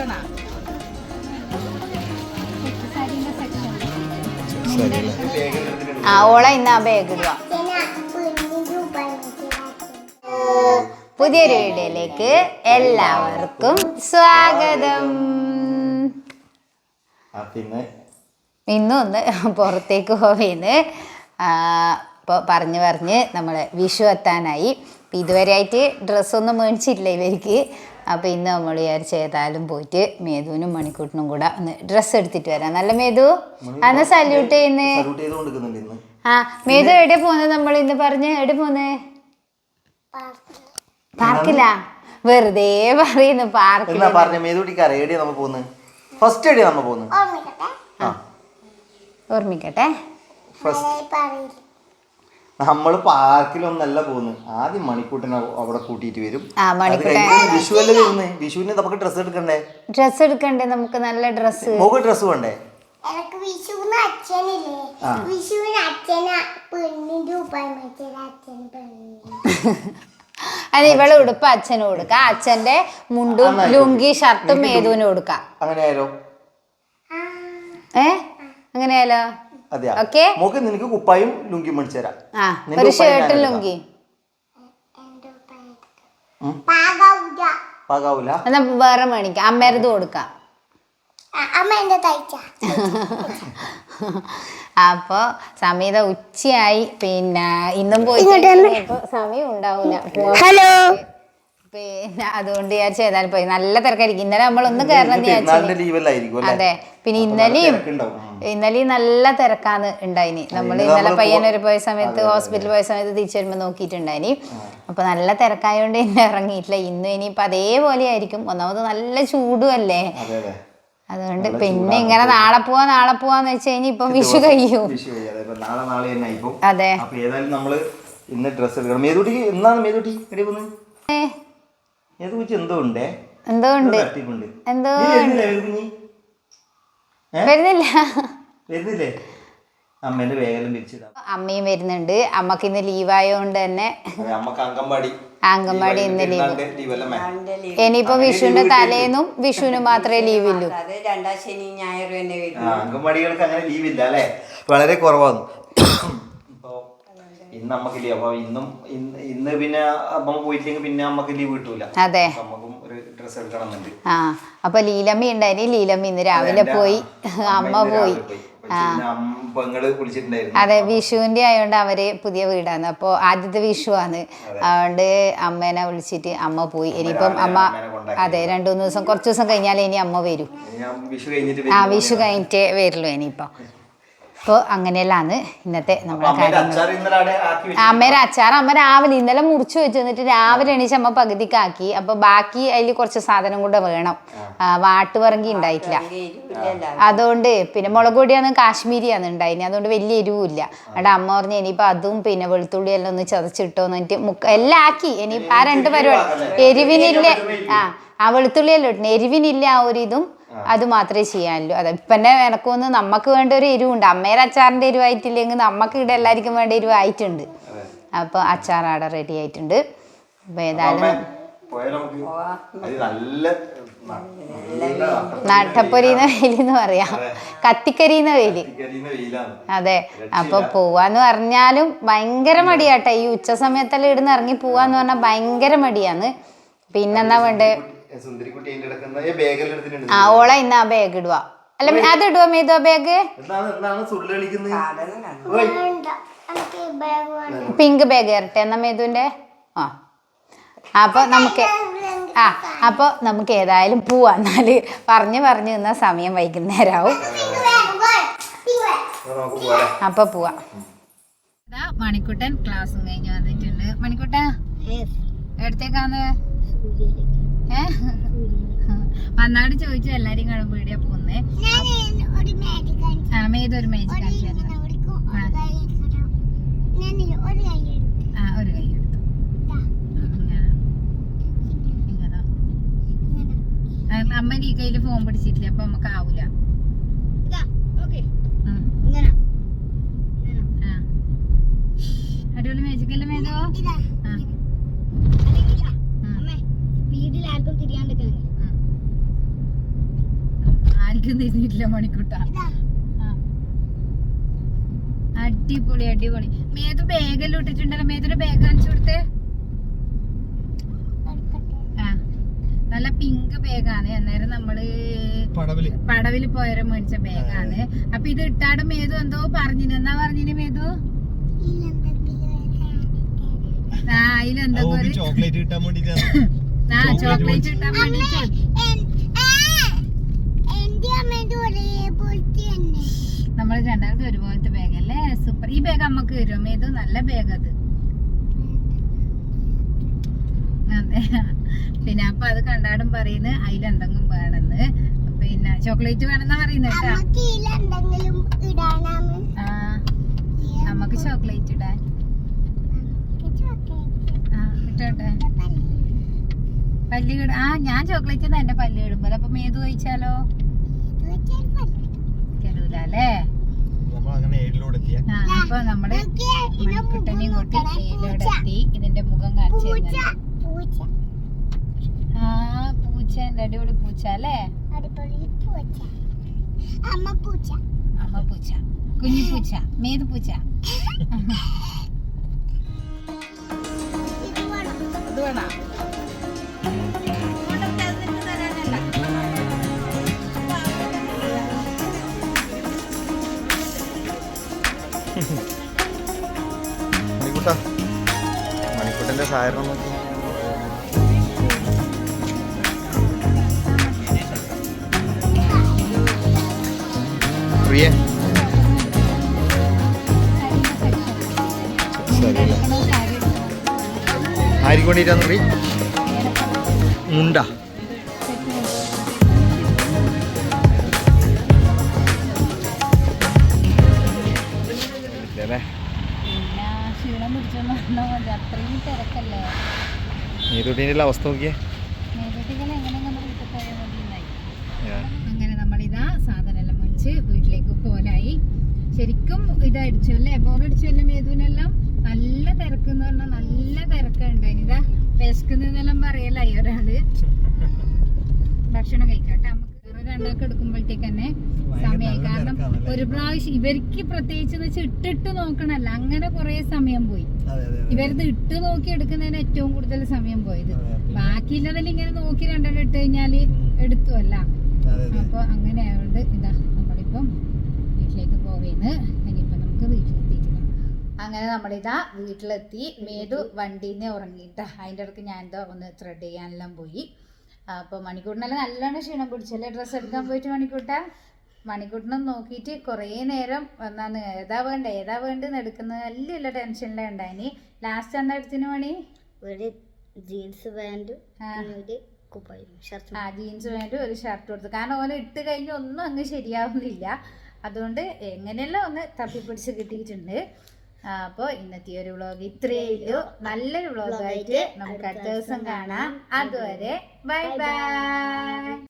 വേണോ? ആ ഓള ഇന്ന് ആ ബാഗ് ഇടുക. പുതിയൊരു വീഡിയോയിലേക്ക് എല്ലാവർക്കും സ്വാഗതം. ഇന്നും ഒന്ന് പുറത്തേക്ക് പോവേന്ന്. ഇപ്പോൾ പറഞ്ഞ് പറഞ്ഞ് നമ്മൾ വിഷു എത്താനായി. ഇതുവരെയായിട്ട് ഡ്രസ്സൊന്നും മേടിച്ചിട്ടില്ല ഇവർക്ക്. അപ്പോൾ ഇന്ന് നമ്മൾ വിചാരിച്ച ഏതായാലും പോയിട്ട് മേധുവിനും മണിക്കൂട്ടിനും കൂടെ ഒന്ന് ഡ്രസ്സ് എടുത്തിട്ട് വരാം. നല്ല മേധു? അന്ന് സല്യൂട്ട് ചെയ്യുന്നേ. ആ മേധു എവിടെ പോകുന്നത് നമ്മൾ ഇന്ന് പറഞ്ഞ്? എവിടെ പോകുന്നത് പാർക്കിലാ? വെറുതെ പറയുന്നു പാർക്കിൽ ഫസ്റ്റ് എവിടെയാ പോകുന്നത് ഓർമ്മിക്കട്ടെ. ഫസ്റ്റ് നമ്മൾ പാർക്കിലൊന്നല്ല പോകുന്നത്. ആദ്യം മണിക്കൂട്ടിനെ അവിടെ കൂട്ടിയിട്ട് വരും. ആ അത് മണിക്കൂട്ടൻ കഴിഞ്ഞ് വിഷു അല്ല വരുന്നത് വിഷുവിന് നമുക്ക് ഡ്രസ്സ് എടുക്കണ്ടേ? ഡ്രസ്സ് എടുക്കണ്ടേ? നമുക്ക് നല്ല ഡ്രസ്സ് നമുക്ക് ഡ്രസ്സ് വേണ്ടേ? വിഷുവിന് അച്ഛനില്ലേ. വിഷുവിന് അച്ഛന് പെണ്ണിന്റെ അത് ഇവളെ ഉടുപ്പ് അച്ഛന് കൊടുക്ക. അച്ഛന്റെ മുണ്ടും ലുങ്കി ഷർട്ടും മേധുവിന് കൊടുക്കാം. അങ്ങനെയാലോ ഏ? അങ്ങനെയാലോ അതെയാ. ഓക്കേ. മോക്ക് നിനക്ക് കുപ്പായും ലുങ്കി മേടിച്ചു തരാം. ഒരു ഷർട്ടും ലുങ്കി. പാകാവൂല. എന്നാ വേറെ മേടിക്കാം. അമ്മേരത് കൊടുക്കാം. അപ്പോൾ സമീത ഉച്ചയായി. പിന്നെ ഇന്നും പോയി സമയം ഉണ്ടാവില്ല ഹലോ. പിന്നെ അതുകൊണ്ട് ഞാൻ ചെയ്താൽ പോയി. നല്ല തിരക്കായിരിക്കും. ഇന്നലെ നമ്മളൊന്ന് കയറണം അതെ അല്ലേ? പിന്നെ ഇന്നലെയും. ഇന്നലെയും നല്ല തിരക്കാന്ന് ഉണ്ടായിനി. നമ്മൾ ഇന്നലെ പയ്യനൊരു പോയ സമയത്ത് ഹോസ്പിറ്റലിൽ പോയ സമയത്ത് തിരിച്ചു വരുമ്പോൾ നോക്കിയിട്ടുണ്ടായിനി. അപ്പൊ നല്ല തിരക്കായതുകൊണ്ട് എന്നെ ഇറങ്ങിയിട്ടില്ല. ഇന്നും ഇനിയിപ്പോൾ അതേപോലെ ആയിരിക്കും. ഒന്നാമത് നല്ല ചൂടും അല്ലേ അതെ അതെ. അതുകൊണ്ട് പിന്നെ ഇങ്ങനെ നാളെ പോവാ നാളെ പോവാന്ന് വെച്ച് കഴിഞ്ഞാൽ ഇപ്പം വിഷു കഴിയും. അതെ ഏതായാലും നമ്മൾ ഇന്ന് ഡ്രസ്സ് എടുക്കണം. മേതുട്ടി എന്നാണ് മേതുട്ടി എന്തോ ഉണ്ട്? എന്തോ ഉണ്ട്? എന്തോ വരുന്നില്ലേ. വരുന്നില്ല? അമ്മേന്റെ വേഗം പിരിച്ചിടാം അമ്മയും വരുന്നുണ്ട്. അമ്മയ്ക്ക് ഇന്ന് ലീവായോണ്ട് തന്നെ അമ്മയ്ക്ക് അങ്കമ്പാടി അങ്കൻവാടി ഇന്ന് ലീവ് ഇനിയിപ്പോ വിഷുവിന്റെ തലേന്നും വിഷുവിന് മാത്രമേ ലീവില്ലൂ അംഗൻവാടികൾക്ക് അങ്ങനെ ലീവില്ല അല്ലേ? വളരെ കുറവാണ്. ഇപ്പൊ ഇന്ന് അമ്മയ്ക്ക് ലീവ് അപ്പൊ ഇന്നും ഇന്ന് ഇന്ന് പിന്നെ അമ്മ പോയില്ലെങ്കിൽ പിന്നെ അമ്മയ്ക്ക് ലീവ് കിട്ടൂല. അതെ. അപ്പൊ ആ അപ്പൊ ലീലമ്മ ഉണ്ടായിരുന്നു ലീലമ്മ ഇന്ന് രാവിലെ പോയി. അമ്മ പോയി. അതെ വിഷുവിന്റെ ആയതുകൊണ്ട് അവർ പുതിയ വീടാണ്. അപ്പോൾ ആദ്യത്തെ വിഷു ആണ്. അതുകൊണ്ട് അമ്മേനെ വിളിച്ചിട്ട് അമ്മ പോയി. ഇനിയിപ്പം അമ്മ അതെ രണ്ടു മൂന്ന് ദിവസം കുറച്ച് ദിവസം കഴിഞ്ഞാലേ ഇനി അമ്മ വരൂ. ആ വിഷു കഴിഞ്ഞിട്ടേ വരുള്ളൂ ഇനിയിപ്പോൾ അപ്പോൾ അങ്ങനെയല്ലാന്ന് ഇന്നത്തെ നമ്മുടെ കാര്യങ്ങൾ അമ്മേരെ അച്ചാർ അമ്മ രാവിലെ ഇന്നലെ മുറിച്ച് വെച്ച് എന്നിട്ട് രാവിലെ എണീച്ച് അമ്മ പകുതിക്കാക്കി. അപ്പൊ ബാക്കി അതിൽ കുറച്ച് സാധനം കൂടെ വേണം. വാട്ടുപറങ്കി ഉണ്ടായിട്ടില്ല. അതുകൊണ്ട് പിന്നെ മുളക് പൊടിയാണ് കാശ്മീരിയാണ് ഉണ്ടായിന്. അതുകൊണ്ട് വലിയ എരിവില്ല അവിടെ അമ്മ പറഞ്ഞു ഇനിയിപ്പോൾ അതും പിന്നെ വെളുത്തുള്ളി എല്ലാം ഒന്ന് ചതച്ചിട്ടോന്ന് എന്നിട്ട് മുക്ക എല്ലാം ആക്കി. ഇനി ആ രണ്ട് പരിപാടി എരിവിനില്ല. ആ ആ വെളുത്തുള്ളി എല്ലാം ഇട്ടു എരിവിനില്ല ആ ഒരു ഇതും അത് മാത്രമേ ചെയ്യാനുള്ളൂ. അതെ ഇപ്പം തന്നെ എനക്കൊന്ന് നമുക്ക് വേണ്ട ഒരു എരിവുണ്ട്. അമ്മയുടെ അച്ചാറിന്റെ എരിവായിട്ടില്ലെങ്കിൽ നമുക്ക് ഇവിടെ എല്ലാവർക്കും വേണ്ട എരിവായിട്ടുണ്ട്. അപ്പൊ അച്ചാർ അവിടെ റെഡി ആയിട്ടുണ്ട്. അപ്പൊ ഏതായാലും നട്ടപ്പൊരിന്ന വെയിലെന്ന് പറയാം. കത്തിക്കരിയുന്ന വെയിൽ. അതെ. അപ്പൊ പോവാന്ന് പറഞ്ഞാലും ഭയങ്കര മടിയാട്ടെ. ഈ ഉച്ച സമയത്തെല്ലാം ഇടുന്ന് ഇറങ്ങി പോവാന്ന് പറഞ്ഞാൽ ഭയങ്കര മടിയാന്ന്. പിന്നെന്താ വേണ്ടേ? സുന്ദരിക്കുട്ടി അതിന്റെ ഇടക്കുന്ന ബാഗെല്ലാം എടുത്തിട്ടുണ്ട് ആ ഓള ഇന്ന് ആ ബാഗ് ഇടുക അല്ല അത് ഇടുക മേതു ആ ബാഗ് എന്താണ് എന്താണ് സുള്ളി കളിക്കുന്നത്? പിങ്ക് ബാഗ് ഇരട്ടെ എന്നാ മേതുവിന്റെ? ആ. അപ്പൊ നമുക്ക് ആ അപ്പോൾ നമുക്ക് ഏതായാലും പോവാം. എന്നാൽ പറഞ്ഞു പറഞ്ഞു നിന്ന സമയം വൈകുന്നേരമാവും നമുക്ക് പോലെ അപ്പൊ പോവാം. മണിക്കുട്ടൻ ക്ലാസ് കഴിഞ്ഞ് വന്നിട്ടുണ്ട്. മണിക്കുട്ടൻ എടുത്തേക്കാന്ന് വന്നാട് ചോദിച്ചു എല്ലാരും കാണുമ്പോ എവിടെയാ പോകുന്നേ ആ മേത് ഒരു മേജിക് കാണിച്ചു. ഒരു കൈ എടുത്തു. ആ ഒരു കൈ അമ്മ ഈ കയ്യിൽ ഫോൺ പിടിച്ചിട്ടില്ല? അപ്പൊ നമുക്ക് ആവൂല. അടിപൊളി മേജിക്കല്ലേ മേതോ ഇതാ, ആ. ഇങ്ങനെ. അല്ലെങ്കിൽ ഇതാ, ഉം. അമ്മേ, സ്പീഡിൽ ആർക്കും തിരിയാണ്ടിരിക്കണെങ്കിൽ ഉം. ബാഗിലേക്ക് തിരിഞ്ഞിട്ടില്ല മണിക്കൂട്ട. അടിപൊളി അടിപൊളി. മേതു ബാഗെല്ലാം ഇട്ടിട്ടുണ്ടല്ലോ. മേതുടെ ബാഗ് കാണിച്ചു കൊടുത്തേ. നല്ല പിങ്ക് ബാഗാണ് അന്നേരം നമ്മൾ പടവിൽ. പടവിൽ പോയവരെ മേടിച്ച ബാഗാണ് അപ്പൊ ഇത് ഇട്ടാട് മേതു എന്തോ പറഞ്ഞിന് എന്നാ പറഞ്ഞിന് മേതു? ആ അതിലെന്തോ ഒരു ചോക്ലേറ്റ് കിട്ടാൻ വേണ്ടിട്ടാണ് ആ ചോക്ലേറ്റ് ഇട്ടാൻ വേണ്ടിട്ട് എന്റെ അമ്മയുടെ ഒരേപോലത്തെ തന്നെ നമ്മൾ രണ്ടാമത് ഒരുപോലത്തെ ബാഗ് അല്ലേ? സൂപ്പർ ഈ ബാഗ് അമ്മയ്ക്ക് വരും ഇത് നല്ല ബാഗ് അത്. അതെ. പിന്നെ അപ്പൊ അത് കണ്ടാടും പറയുന്നത് അതിലെന്തെങ്കിലും വേണമെന്ന്. പിന്നെ ചോക്ലേറ്റ് വേണമെന്നാ പറയുന്നത് നമുക്ക് ചോക്ലേറ്റ് ഇടാൻ. ഇട്ടോട്ടെ. പല്ല്. കിട ആ ഞാൻ ചോക്ലേറ്റ് തന്നെ എന്റെ പല്ല് ഇടുമ്പോൾ അപ്പൊ ഏത് കഴിച്ചാലോ? കരുതല അല്ലേ അപ്പൊ നമ്മൾ മണിക്കുട്ടനെയും കൂട്ടി ഏലോടെ എത്തി ഇതിന്റെ മുഖം കാണിച്ചു പൂച്ച പൂച്ച. ആ പൂച്ച എന്റെ അടിപൊളി പൂച്ച അല്ലേ? അടിപൊളി പൂച്ച. അമ്മ പൂച്ച. അമ്മ പൂച്ച. കുഞ്ഞു പൂച്ച മേത് പൂച്ച. ഇത് വേണം? മണിക്കുട്ട. മണിക്കുട്ടന്റെ സായനം നോക്കി. പ്രിയ. ആർക്ക് പ്രിയ മുണ്ട. നീതുട്ടീന്റെ അവസ്ഥ നോക്കിയേ. അങ്ങനെ നമ്മളിതാ സാധനമെല്ലാം വീട്ടിലേക്ക് പോലായി ശരിക്കും ഇതടിച്ചു അല്ലേ? ബോറടിച്ചു അല്ലേ മേതുവിനെല്ലാം? നല്ല തിരക്ക് എന്ന് പറഞ്ഞാൽ നല്ല തിരക്കുണ്ടായിന് ഇതാ വിശക്കുന്നതെല്ലാം പറയലായി ഒരാൾ. ഭക്ഷണം കഴിക്കട്ടെ. രണ്ടാൾക്ക് എടുക്കുമ്പോഴത്തേക്ക് തന്നെ സമയമായി കാരണം ഒരു പ്രാവശ്യം ഇവർക്ക് പ്രത്യേകിച്ച് എന്ന് വെച്ചാൽ ഇട്ടിട്ട് നോക്കണല്ല അങ്ങനെ കുറെ സമയം പോയി. ഇവരത് ഇട്ട് നോക്കി എടുക്കുന്നതിന് ഏറ്റവും കൂടുതൽ സമയം പോയത്. ബാക്കിയുള്ളതിൽ ഇങ്ങനെ നോക്കി രണ്ടെണ്ണം ഇട്ട് കഴിഞ്ഞാൽ എടുത്തുവല്ല. അപ്പൊ അങ്ങനെ ആയതുകൊണ്ട് ഇതാ നമ്മളിപ്പം വീട്ടിലേക്ക് പോവേന്ന്. ഇനിയിപ്പോ നമുക്ക് വീട്ടിലെത്തിയിട്ടില്ല. അങ്ങനെ നമ്മളിതാ വീട്ടിലെത്തി. മേതു വണ്ടീനെ ഉറങ്ങിയിട്ട് അതിന്റെ ഇടയ്ക്ക് ഞാൻ എന്താ ഒന്ന് ത്രെഡ് ചെയ്യാനെല്ലാം പോയി. അപ്പോൾ മണിക്കൂട്ടിനെല്ലാം നല്ലോണം ക്ഷീണം പിടിച്ചല്ലേ ഡ്രസ്സ് എടുക്കാൻ പോയിട്ട് മണിക്കൂട്ട? മണിക്കൂട്ടിനെ നോക്കിയിട്ട് കുറേ നേരം എന്നാന്ന് ഏതാ വേണ്ട? ഏതാ വേണ്ടെന്ന് എടുക്കുന്നത് നല്ല ടെൻഷനിലേ ഉണ്ടായിനി ലാസ്റ്റ് എന്താ എടുത്തിന് മണി? ഒരു ജീൻസ് പാന്റ് ആ. ഒരു കുപ്പായും ഷർട്ട് ആ ജീൻസ് പാന്റും ഒരു ഷർട്ട് കൊടുത്തു. കാരണം ഓല ഇട്ട് കഴിഞ്ഞ് ഒന്നും അങ്ങ് ശരിയാവുന്നില്ല. അതുകൊണ്ട് എങ്ങനെയല്ല ഒന്ന് തപ്പിപ്പിടിച്ച് കിട്ടിയിട്ടുണ്ട്. അപ്പോൾ ഇന്നത്തെ ഒരു വ്ളോഗ് ഇത്രയേ ഉള്ളൂ. നല്ലൊരു വ്ളോഗായിട്ട് നമുക്ക് അടുത്ത ദിവസം കാണാം. അതുവരെ ബൈ ബൈ